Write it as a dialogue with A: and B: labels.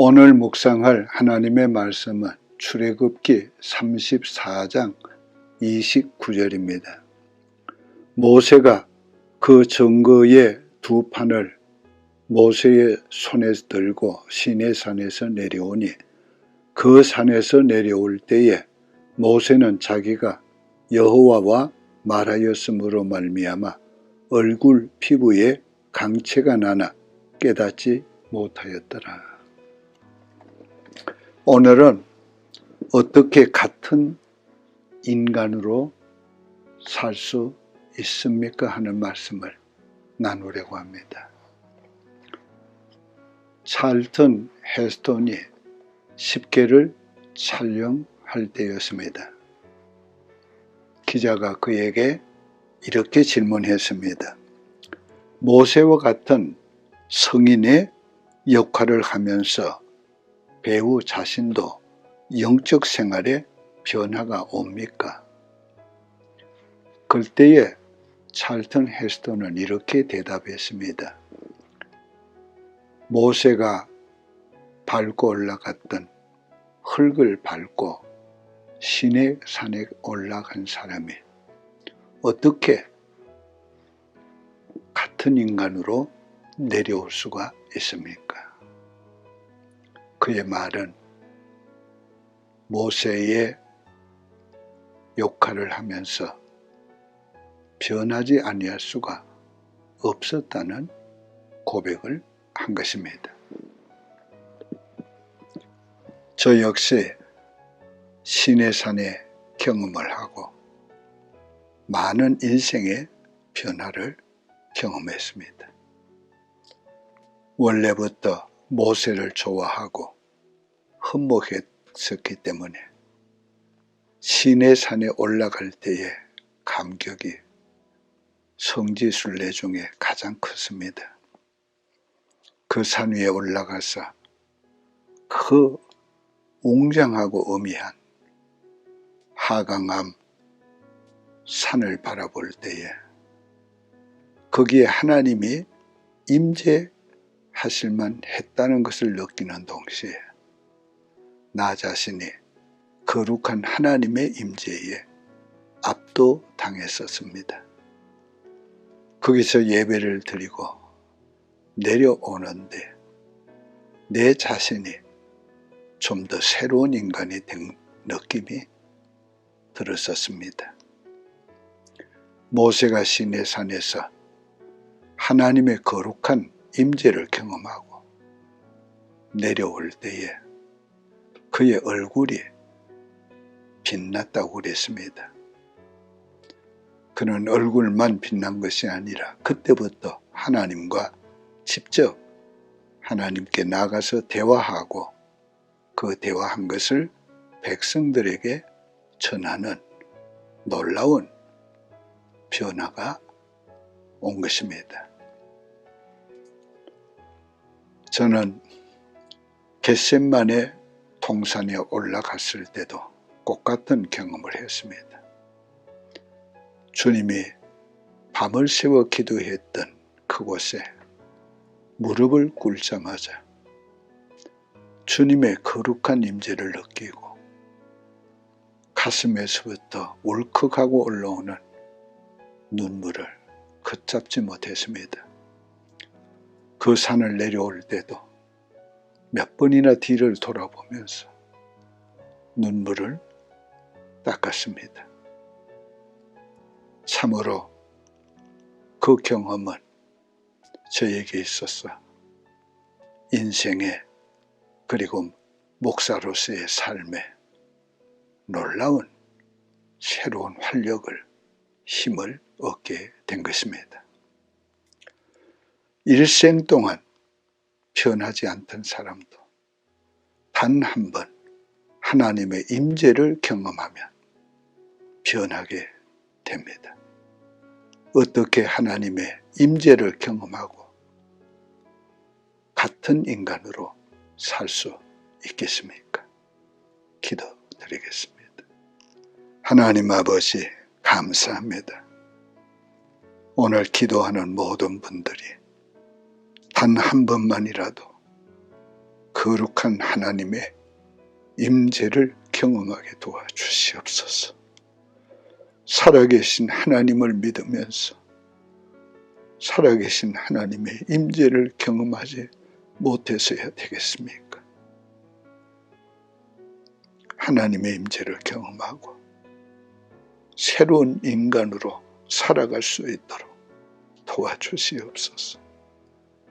A: 오늘 묵상할 하나님의 말씀은 출애굽기 34장 29절입니다. 모세가 그 증거의 두 판을 모세의 손에 들고 시내 산에서 내려오니 그 산에서 내려올 때에 모세는 자기가 여호와와 말하였으므로 말미암아 얼굴 피부에 강체가 나나 깨닫지 못하였더라. 오늘은 어떻게 같은 인간으로 살 수 있습니까? 하는 말씀을 나누려고 합니다. 찰튼 헤스톤이 10개를 촬영할 때였습니다. 기자가 그에게 이렇게 질문했습니다. 모세와 같은 성인의 역할을 하면서 배우 자신도 영적 생활에 변화가 옵니까? 그때에 찰튼 헤스턴은 이렇게 대답했습니다. 모세가 밟고 올라갔던 흙을 밟고 신의 산에 올라간 사람이 어떻게 같은 인간으로 내려올 수가 있습니까? 그의 말은 모세의 역할을 하면서 변하지 아니할 수가 없었다는 고백을 한 것입니다. 저 역시 신의 산에 경험을 하고 많은 인생의 변화를 경험했습니다. 원래부터 모세를 좋아하고 흠모했었기 때문에 신의 산에 올라갈 때의 감격이 성지순례 중에 가장 컸습니다. 그 산 위에 올라가서 그 웅장하고 어미한 하강암 산을 바라볼 때에 거기에 하나님이 임재하실만 했다는 것을 느끼는 동시에 나 자신이 거룩한 하나님의 임재에 압도당했었습니다. 거기서 예배를 드리고 내려오는데 내 자신이 좀 더 새로운 인간이 된 느낌이 들었었습니다. 모세가 시내 산에서 하나님의 거룩한 임재를 경험하고 내려올 때에 그의 얼굴이 빛났다고 그랬습니다. 그는 얼굴만 빛난 것이 아니라 그때부터 하나님과 직접 하나님께 나가서 대화하고 그 대화한 것을 백성들에게 전하는 놀라운 변화가 온 것입니다. 저는 겟셋만의 동산에 올라갔을 때도 똑같은 경험을 했습니다. 주님이 밤을 새워 기도했던 그곳에 무릎을 꿇자마자 주님의 거룩한 임재를 느끼고 가슴에서부터 울컥하고 올라오는 눈물을 걷잡지 못했습니다. 그 산을 내려올 때도 몇 번이나 뒤를 돌아보면서 눈물을 닦았습니다. 참으로 그 경험은 저에게 있었어 인생의 그리고 목사로서의 삶에 놀라운 새로운 활력을 힘을 얻게 된 것입니다. 일생 동안 변하지 않던 사람도 단 한 번 하나님의 임재를 경험하면 변하게 됩니다. 어떻게 하나님의 임재를 경험하고 같은 인간으로 살 수 있겠습니까? 기도드리겠습니다. 하나님 아버지 감사합니다. 오늘 기도하는 모든 분들이 단 한 번만이라도 거룩한 하나님의 임재를 경험하게 도와주시옵소서. 살아계신 하나님을 믿으면서 살아계신 하나님의 임재를 경험하지 못해서야 되겠습니까? 하나님의 임재를 경험하고 새로운 인간으로 살아갈 수 있도록 도와주시옵소서.